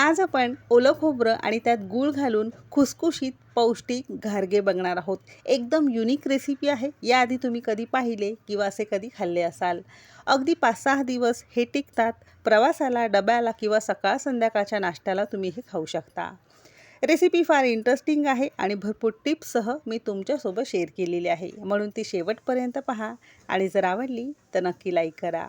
आज आपण ओलं खोबरं आणि त्यात गूळ घालून खुसखुशीत पौष्टिक घारगे बघणार आहोत. एकदम युनिक रेसिपी आहे. याआधी तुम्ही कधी पाहिले किंवा असे कधी खाल्ले असाल? अगदी पाच सहा दिवस हे टिकतात. प्रवासाला डब्याला किंवा सकाळ संध्याकाळच्या नाश्त्याला तुम्ही हे खाऊ शकता. रेसिपी फार इंटरेस्टिंग आहे आणि भरपूर टिप्ससह मी तुमच्यासोबत शेअर केलेली आहे. म्हणून ती शेवटपर्यंत पहा आणि जर आवडली तर नक्की लाईक करा.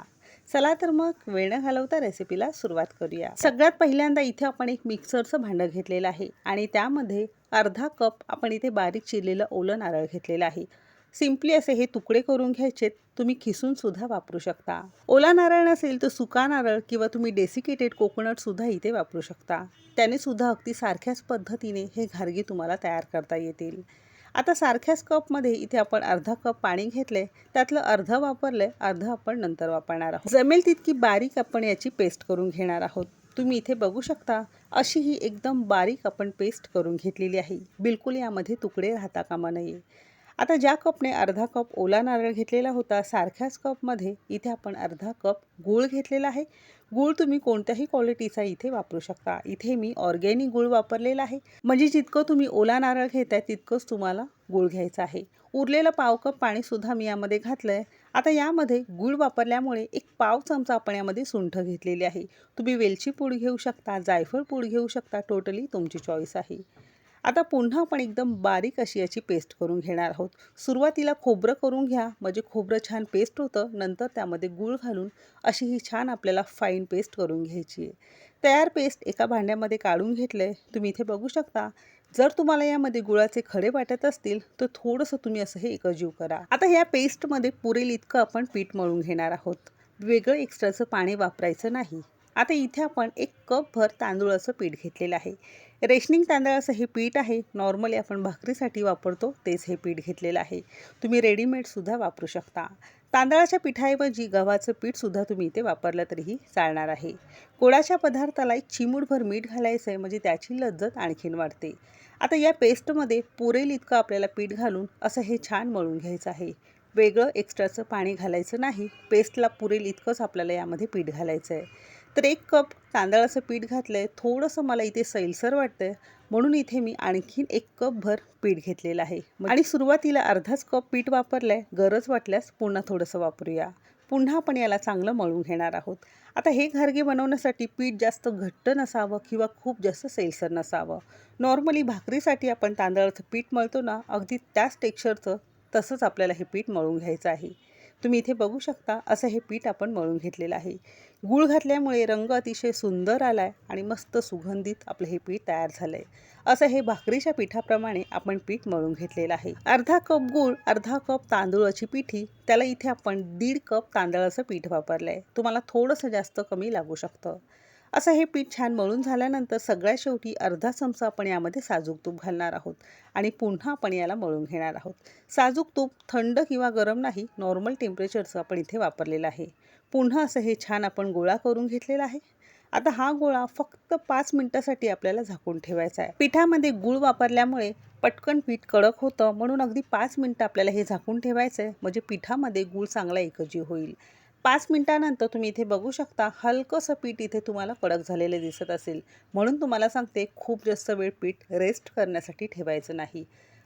चला तर मग वेळ न घालवता रेसिपीला सुरुवात करूया. सगळ्यात पहिल्यांदा इथे आपण एक मिक्सरचं भांडं घेतलेलं आहे आणि त्यामध्ये अर्धा कप आपण इथे बारीक चिरलेलं ओलं नारळ घेतलेलं आहे. सिम्पली असे हे तुकडे करून घ्यायचे तुम्ही खिसून सुद्धा वापरू शकता. ओला नारळ नसेल तर सुका नारळ किंवा तुम्ही डेसिकेटेड कोकोनट सुद्धा इथे वापरू शकता. त्याने सुद्धा अगदी सारख्याच पद्धतीने हे घारगे तुम्हाला तयार करता येतील. आता सारख्याच कपमध्ये इथे आपण अर्धा कप पाणी घेतले त्यातलं अर्धं वापरलं अर्धं आपण नंतर वापरणार आहोत. जमेल तितकी बारीक आपण याची पेस्ट करून घेणार आहोत. तुम्ही इथे बघू शकता अशी ही एकदम बारीक आपण पेस्ट करून घेतलेली आहे. बिलकुल यामध्ये तुकडे राहता कामा नये. आता ज्या कपने अर्धा कप ओला नारळ घेतलेला होता सारख्याच कपमध्ये इथे आपण अर्धा कप गूळ घेतलेला आहे. गूळ तुम्ही कोणत्याही क्वालिटीचा इथे वापरू शकता. इथे मी ऑर्गॅनिक गूळ वापरलेला आहे. म्हणजे जितकं तुम्ही ओला नारळ घेताय तितकंच तुम्हाला गूळ घ्यायचं आहे. उरलेलं पाव कप पाणीसुद्धा मी यामध्ये घातलं आहे आता यामध्ये गूळ वापरल्यामुळे एक पाव चमचा आपण यामध्ये सुंठ घेतलेली आहे. तुम्ही वेलची पूड घेऊ शकता जायफळ पूड घेऊ शकता. टोटली तुमची चॉईस आहे. आता पुन्हा आपण एकदम बारीक अशी याची पेस्ट करून घेणार आहोत. सुरुवातीला खोबरं करून घ्या म्हणजे खोबरं छान पेस्ट होतं नंतर त्यामध्ये गूळ घालून अशी ही छान आपल्याला फाईन पेस्ट करून घ्यायची आहे. तयार पेस्ट एका भांड्यामध्ये काढून घेतलं आहे तुम्ही इथे बघू शकता. जर तुम्हाला यामध्ये गुळाचे खडे वाटत असतील तर थोडंसं तुम्ही असं हे एकजीव करा. आता ह्या पेस्टमध्ये पुरेल इतकं आपण पीठ मळून घेणार आहोत. वेगळं एक्स्ट्राचं पाणी वापरायचं नाही. आता इथे आपण एक कपभर तांदूळाचं पीठ घेतलेलं आहे. रेशनिंग तांदळाचं हे पीठ आहे. नॉर्मली आपण भाकरीसाठी वापरतो तेच हे पीठ घेतलेलं आहे. तुम्ही रेडीमेडसुद्धा वापरू शकता. तांदळाच्या पिठाऐवजी गव्हाचं पीठसुद्धा तुम्ही इथे वापरलं तरीही चालणार आहे. कोळाच्या पदार्थाला एक चिमूटभर मीठ घालायचं आहे म्हणजे त्याची लज्जत आणखीन वाढते. आता या पेस्टमध्ये पुरेल इतकं आपल्याला पीठ घालून असं हे छान मळून घ्यायचं आहे. वेगळं एक्स्ट्राचं पाणी घालायचं नाही. पेस्टला पुरेल इतकंच आपल्याला यामध्ये पीठ घालायचं आहे तर एक कप तांदळाचं पीठ घातलं आहे थोडंसं मला इथे सैलसर वाटतं आहे म्हणून इथे मी आणखीन एक कपभर पीठ घेतलेलं आहे. आणि सुरुवातीला अर्धाच कप पीठ वापरलं आहे गरज वाटल्यास पुन्हा थोडंसं वापरूया. पुन्हा आपण याला चांगलं मळून घेणार आहोत. आता हे घारगे बनवण्यासाठी पीठ जास्त घट्ट नसावं किंवा खूप जास्त सैलसर नसावं. नॉर्मली भाकरीसाठी आपण तांदळाचं पीठ मळतो ना अगदी त्याच टेक्स्चरचं तसंच आपल्याला हे पीठ मळून घ्यायचं आहे. तुम्ही इथे बघू शकता असं हे पीठ आपण मळून घेतलेलं आहे. गूळ घातल्यामुळे रंग अतिशय सुंदर आला आहे आणि मस्त सुगंधित आपलं हे पीठ तयार झालं आहे असं हे भाकरीच्या पिठाप्रमाणे आपण पीठ मळून घेतलेलं आहे. अर्धा कप गूळ अर्धा कप तांदूळाची पिठी त्याला इथे आपण दीड कप तांदळाचं पीठ वापरलं आहे तुम्हाला थोडंसं जास्त कमी लागू शकतं. असं हे पीठ छान मळून झाल्यानंतर सगळ्या शेवटी अर्धा चमचा आपण यामध्ये साजूक तूप घालणार आहोत आणि पुन्हा आपण याला मळून घेणार आहोत. साजूक तूप थंड किंवा गरम नाही नॉर्मल टेम्परेचरचं आपण इथे वापरलेलं आहे. पुन्हा असं हे छान आपण गोळा करून घेतलेला आहे. आता हा गोळा फक्त पाच मिनटासाठी आपल्याला झाकून ठेवायचा आहे. पिठामध्ये गूळ वापरल्यामुळे पटकन पीठ कडक होतं म्हणून अगदी पाच मिनटं आपल्याला हे झाकून ठेवायचं आहे म्हणजे पिठामध्ये गूळ चांगला एकजीव होईल. पाच मिनटानंतर तुम्ही इथे बघू शकता हलकंसं पीठ इथे तुम्हाला कडक झालेले दिसत असेल. म्हणून तुम्हाला सांगते खूप जास्त वेळ पीठ रेस्ट करण्यासाठी ठेवायचं नाही.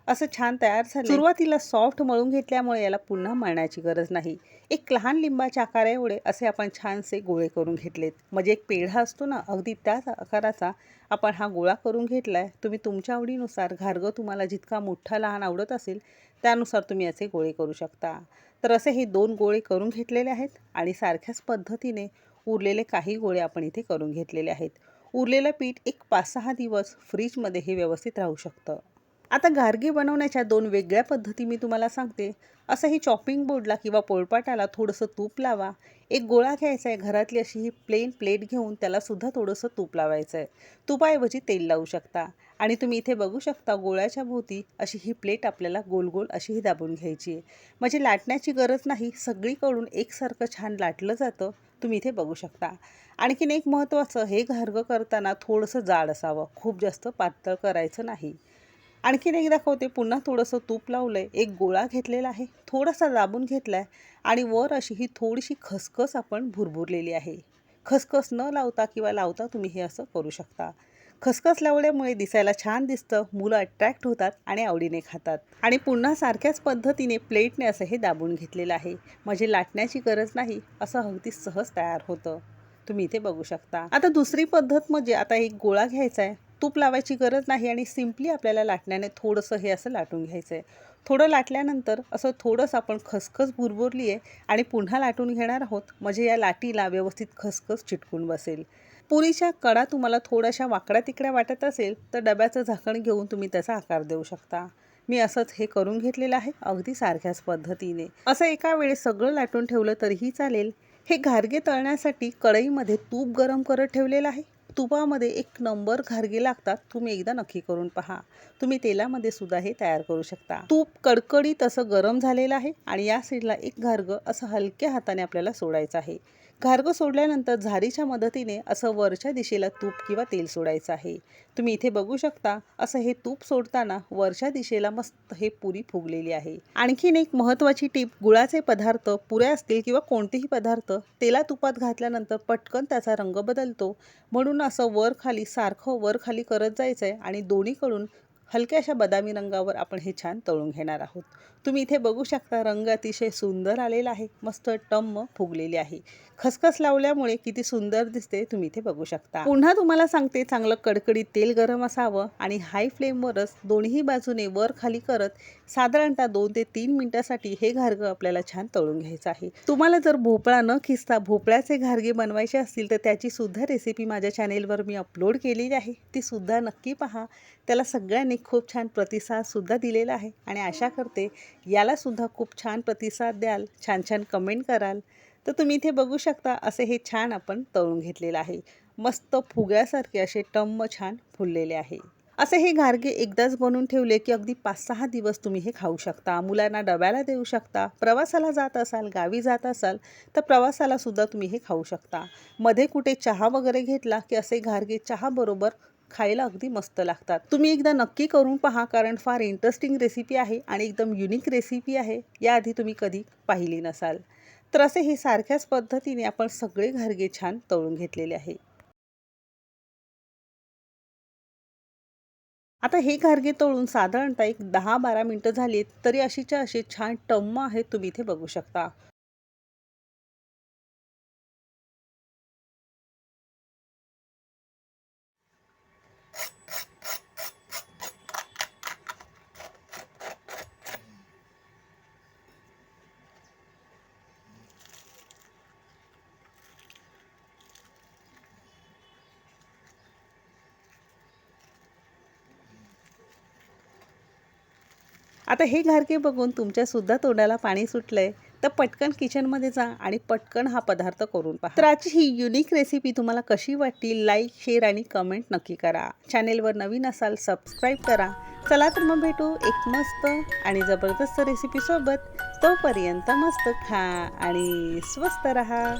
असं छान तयार झालं सुरुवातीला सॉफ्ट मळून घेतल्यामुळे याला पुन्हा मळण्याची गरज नाही. एक लहान लिंबाच्या आकारा एवढे असे आपण छानसे गोळे करून घेतलेत. म्हणजे एक पेढा असतो ना अगदी त्याच आकाराचा आपण हा गोळा करून घेतला आहे तुम्ही तुमच्या आवडीनुसार घारगं तुम्हाला जितका मोठा लहान आवडत असेल त्यानुसार तुम्ही याचे गोळे करू शकता. तर असे हे दोन गोळे करून घेतलेले आहेत आणि सारख्याच पद्धतीने उरलेले काही गोळे आपण इथे करून घेतलेले आहेत. उरलेलं पीठ एक पाच सहा दिवस फ्रीजमध्ये हे व्यवस्थित राहू शकतं. आता गार्गे बनवण्याच्या दोन वेगळ्या पद्धती मी तुम्हाला सांगते. असं हे चॉपिंग बोर्डला किंवा पोळपाटाला थोडंसं तूप लावा. एक गोळा घ्यायचा आहे घरातली अशी ही प्लेन प्लेट घेऊन त्यालासुद्धा थोडंसं तूप लावायचं आहे. तुपाऐवजी तेल लावू शकता. आणि तुम्ही इथे बघू शकता गोळ्याच्या भोवती अशी ही प्लेट आपल्याला गोल गोल अशी ही दाबून घ्यायची आहे. म्हणजे लाटण्याची गरज नाही सगळीकडून एकसारखं छान लाटलं जातं तुम्ही इथे बघू शकता. आणखीन एक महत्त्वाचं हे घारगं करताना थोडंसं जाड असावं खूप जास्त पातळ करायचं नाही. आणखीन एक दाखवते पुन्हा थोडंसं तूप लावलं आहे एक गोळा घेतलेला आहे. थोडासा दाबून घेतला आहे आणि वर अशी ही थोडीशी खसखस आपण भुरभुरलेली आहे. खसखस न लावता किंवा लावता तुम्ही हे असं करू शकता. खसखस लावल्यामुळे दिसायला छान दिसतं मुलं अट्रॅक्ट होतात आणि आवडीने खातात. आणि पुन्हा सारख्याच पद्धतीने प्लेटने असं हे दाबून घेतलेलं आहे. म्हणजे लाटण्याची गरज नाही असं अगदी सहज तयार होतं. तुम्ही इथे बघू शकता. आता दुसरी पद्धत म्हणजे आता एक गोळा घ्यायचा आहे तूप लावायची गरज नाही आणि सिम्पली आपल्याला लाटण्याने थोडंसं हे असं लाटून घ्यायचं आहे थोडं लाटल्यानंतर असं थोडंसं आपण खसखस भुरभुरली आहे आणि पुन्हा लाटून घेणार आहोत. म्हणजे या लाटीला व्यवस्थित खसखस चिटकून बसेल. पुरीच्या कडा तुम्हाला थोड्याशा वाकड्या तिकड्या वाटत असेल तर डब्याचं झाकण घेऊन तुम्ही त्याचा आकार देऊ शकता. मी असंच हे करून घेतलेलं आहे अगदी सारख्याच पद्धतीने. असं एका वेळेस सगळं लाटून ठेवलं तरीही चालेल. हे घारगे तळण्यासाठी कढईमध्ये तूप गरम करत ठेवलेलं आहे. तुपामध्ये एक नंबर घारगे लागतात तुम्ही एकदा नक्की करून पहा. तुम्ही तेलामध्ये सुद्धा हे तयार करू शकता. तूप कडकडीत असं गरम झालेलं आहे आणि या साईडला एक घारगं असं हलक्या हाताने आपल्याला सोडायचं आहे. घारगं सोडल्यानंतर झारीच्या मदतीने असं वरच्या दिशेला तूप किंवा तेल सोडायचं आहे. तुम्ही इथे बघू शकता असं हे तूप सोडताना वरच्या दिशेला मस्त हे पुरी फुगलेली आहे. आणखीन एक महत्त्वाची टीप गुळाचे पदार्थ पुऱ्या असतील किंवा कोणतेही पदार्थ तेला तुपात घातल्यानंतर पटकन त्याचा रंग बदलतो. म्हणून असं वर खाली सारखं वर खाली करत जायचं आहे आणि दोन्हीकडून हलक्याशा बदामी रंगावर आपण हे छान तळून घेणार आहोत. तुम्ही इथे बघू शकता रंग अतिशय सुंदर आलेला आहे. मस्त टम्म फुगलेली आहे. खसखस लावल्यामुळे किती सुंदर दिसते तुम्ही इथे बघू शकता. पुन्हा तुम्हाला सांगते चांगलं कडकडीत तेल गरम असावं आणि हाय फ्लेमवरच दोन्ही बाजूने वर खाली करत साधारणतः दोन ते तीन मिनिटासाठी हे घारगं आपल्याला छान तळून घ्यायचं आहे. तुम्हाला जर भोपळा न खिसता भोपळ्याचे घारगे बनवायचे असतील तर त्याची सुद्धा रेसिपी माझ्या चॅनेलवर मी अपलोड केलेली आहे. ती सुद्धा नक्की पहा. त्याला सगळ्यांनी खूप छान प्रतिसादसुद्धा दिलेला आहे. आणि आशा करते याला सुद्धा खूप छान प्रतिसाद द्याल छान छान कमेंट कराल. तर तुम्ही इथे बघू शकता असे हे छान आपण तळून घेतलेलं आहे. मस्त फुग्यासारखे असे टम्म छान फुललेले आहे. असे हे घारगे एकदाच बनवून ठेवले की अगदी पाच सहा दिवस तुम्ही हे खाऊ शकता. मुलांना डब्याला देऊ शकता. प्रवासाला जात असाल गावी जात असाल तर प्रवासाला सुद्धा तुम्ही हे खाऊ शकता. मध्ये कुठे चहा वगैरे घेतला की असे घारगे चहाबरोबर खायला अगदी मस्त लागतात. तुम्ही एकदा नक्की करून पहा कारण फार इंटरेस्टिंग रेसिपी आहे आणि एकदम युनिक रेसिपी आहे. याआधी तुम्ही कधी पाहिली नसाल. तर असे हे सारख्याच पद्धतीने आपण सगळे घारगे छान तळून घेतलेले आहे. आता हे घारगे तळून साधारणतः एक दहा बारा मिनटं झालीत तरी अशीच्या असे छान टम्म आहेत तुम्ही इथे बघू शकता. आता हे घारके बघून तुमच्यासुद्धा तोंडाला पाणी सुटलंय तर पटकन किचनमध्ये जा आणि पटकन हा पदार्थ करून पहा. तर आजची ही युनिक रेसिपी तुम्हाला कशी वाटली लाईक शेअर आणि कमेंट नक्की करा. चॅनेलवर नवीन असाल सबस्क्राईब करा. चला तर मग भेटू एक मस्त आणि जबरदस्त रेसिपीसोबत तोपर्यंत मस्त खा आणि स्वस्त रहा.